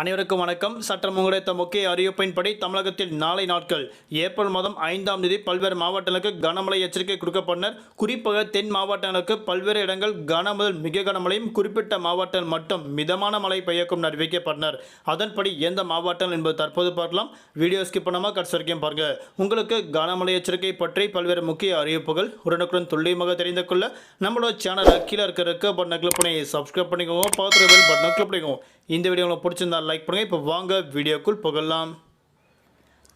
அனைவருக்கும் வணக்கம். சட்டம் கிடைத்த முக்கிய அறிவிப்பின்படி தமிழகத்தில் நாளை நாட்கள் ஏப்ரல் மாதம் ஐந்தாம் தேதி பல்வேறு மாவட்டங்களுக்கு கனமழை எச்சரிக்கை கொடுக்கப்பட்டனர். குறிப்பாக தென் மாவட்டங்களுக்கு பல்வேறு இடங்கள் கன முதல் மிக கனமழையும் குறிப்பிட்ட மாவட்டம் மட்டும் மிதமான மழை பெய்யக்கும் அறிவிக்கப்பட்டனர். அதன்படி எந்த மாவட்டம் என்பது தற்போது பார்க்கலாம். வீடியோ ஸ்கிப் பண்ணாமல் கடைசி வரைக்கும் பாருங்க. உங்களுக்கு கனமழை எச்சரிக்கை பற்றி பல்வேறு முக்கிய அறிவிப்புகள் உடனுக்குடன் துல்லியமாக தெரிந்து கொள்ள நம்மளோட சேனல் கீழே இருக்க பட்டனை கிளிக் பண்ணி சப்ஸ்கிரைப் பண்ணிக்கோங்க. பார்த்து பட்டனை கிளிக் பண்ணிக்கோங்க. இந்த வீடியோ உங்களுக்கு பிடிச்சிருந்தா லைக் பண்ணுங்கள் இப்போ வாங்க வீடியோக்குள் புகழலாம்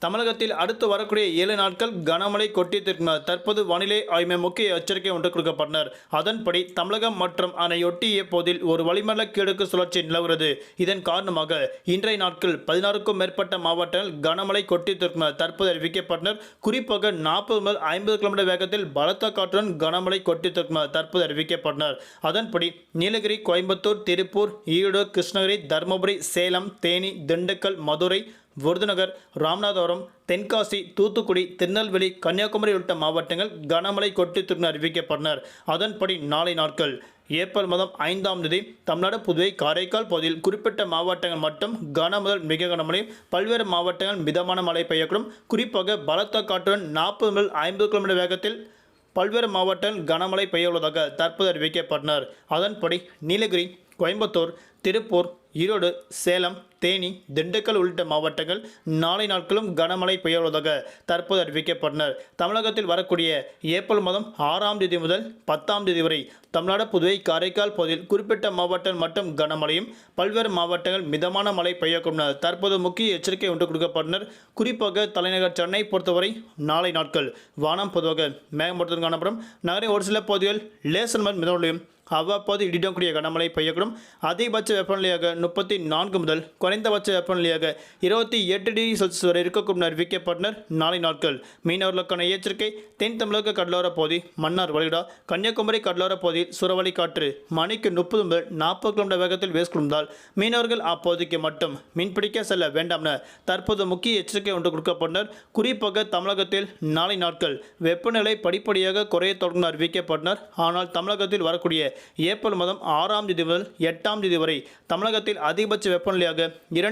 தமிழகத்தில் அடுத்து வரக்கூடிய ஏழு நாட்கள் கனமழை கொட்டியிருக்கிறார் தற்போது வானிலை ஆய்வு முக்கிய எச்சரிக்கை ஒன்று கொடுக்கப்பட்டனர். அதன்படி தமிழகம் மற்றும் அதனையொட்டிய போதில் ஒரு வளிமண்டல கிழக்கு சுழற்சி நிலவுகிறது. இதன் காரணமாக இன்றைய நாட்கள் பதினாறுக்கும் மேற்பட்ட மாவட்டங்கள் கனமழை கொட்டியிருக்கிறார் தற்போது அறிவிக்கப்பட்டனர். குறிப்பாக நாற்பது முதல் ஐம்பது கிலோமீட்டர் வேகத்தில் பலத்த காற்றுடன் கனமழை கொட்டியிருக்கிறார் தற்போது அறிவிக்கப்பட்டனர். அதன்படி நீலகிரி கோயம்புத்தூர் திருப்பூர் ஈரோடு கிருஷ்ணகிரி தருமபுரி சேலம் தேனி திண்டுக்கல் மதுரை விருதுநகர் ராமநாதபுரம் தென்காசி தூத்துக்குடி திருநெல்வேலி கன்னியாகுமரி உள்ளிட்ட மாவட்டங்கள் கனமழை கொட்டித்திற்கு அறிவிக்கப்பட்டனர். அதன்படி நாளை நாட்கள் ஏப்ரல் மாதம் ஐந்தாம் தேதி தமிழ்நாடு புதுவை காரைக்கால் பகுதியில் குறிப்பிட்ட மாவட்டங்கள் மட்டும் கன முதல் மிக கனமழை பல்வேறு மாவட்டங்கள் மிதமான மழை பெய்யக்கூடும். குறிப்பாக பலத்த காற்றுடன் நாற்பது முதல் ஐம்பது கிலோமீட்டர் வேகத்தில் பல்வேறு மாவட்டங்கள் கனமழை பெய்ய உள்ளதாக தற்போது அறிவிக்கப்பட்டனர். அதன்படி நீலகிரி கோயம்புத்தூர் திருப்பூர் ஈரோடு சேலம் தேனி திண்டுக்கல் உள்ளிட்ட மாவட்டங்கள் நாளை நாட்களும் கனமழை பெய்ய தற்போது அறிவிக்கப்பட்டனர். தமிழகத்தில் வரக்கூடிய ஏப்ரல் மாதம் ஆறாம் தேதி முதல் பத்தாம் தேதி வரை தமிழ்நாடு புதுவை காரைக்கால் பகுதியில் குறிப்பிட்ட மாவட்டம் மட்டும் கனமழையும் பல்வேறு மாவட்டங்கள் மிதமான மழை பெய்யக்கூடும் தற்போது முக்கிய எச்சரிக்கை ஒன்று கொடுக்கப்பட்டனர். குறிப்பாக தலைநகர் சென்னை பொறுத்தவரை நாளை நாட்கள் வானம் பொதுவாக மேகமூட்டத்துடன் காணப்படும். நகரின் ஒரு சில பகுதிகள் லேசன் மண் அவ்வப்போது இடிடக்கூடிய கனமழை பெய்யக்கூடும். அதிகபட்ச வெப்பநிலையாக முப்பத்தி நான்கு முதல் குறைந்தபட்ச வெப்பநிலையாக இருபத்தி எட்டு டிகிரி செல்சியஸ் வரை இருக்கக்கூடும் அறிவிக்கப்பட்டனர் நாளை நாட்கள். மீனவர்களுக்கான எச்சரிக்கை தென் தமிழக கடலோர பகுதி மன்னார் வளைகுடா கன்னியாகுமரி கடலோர பகுதியில் சுறவழி காற்று மணிக்கு முப்பது முதல் நாற்பது கிலோமீட்டர் வேகத்தில் வீசுகின்றால் மீனவர்கள் அப்போதைக்கு மட்டும் மீன்பிடிக்க செல்ல வேண்டாம் என தற்போது முக்கிய எச்சரிக்கை ஒன்று கொடுக்கப்பட்டனர். குறிப்பாக தமிழகத்தில் நாளை நாட்கள் வெப்பநிலை படிப்படியாக குறைய தொடர்ந்து அறிவிக்கப்பட்டனர். ஆனால் தமிழகத்தில் வரக்கூடிய ஏப்ரல் மாதம் ஆறாம் தேதி முதல் எட்டாம் தேதி வரை தமிழகத்தில் அதிகபட்ச வெப்பநிலையாக இரண்டு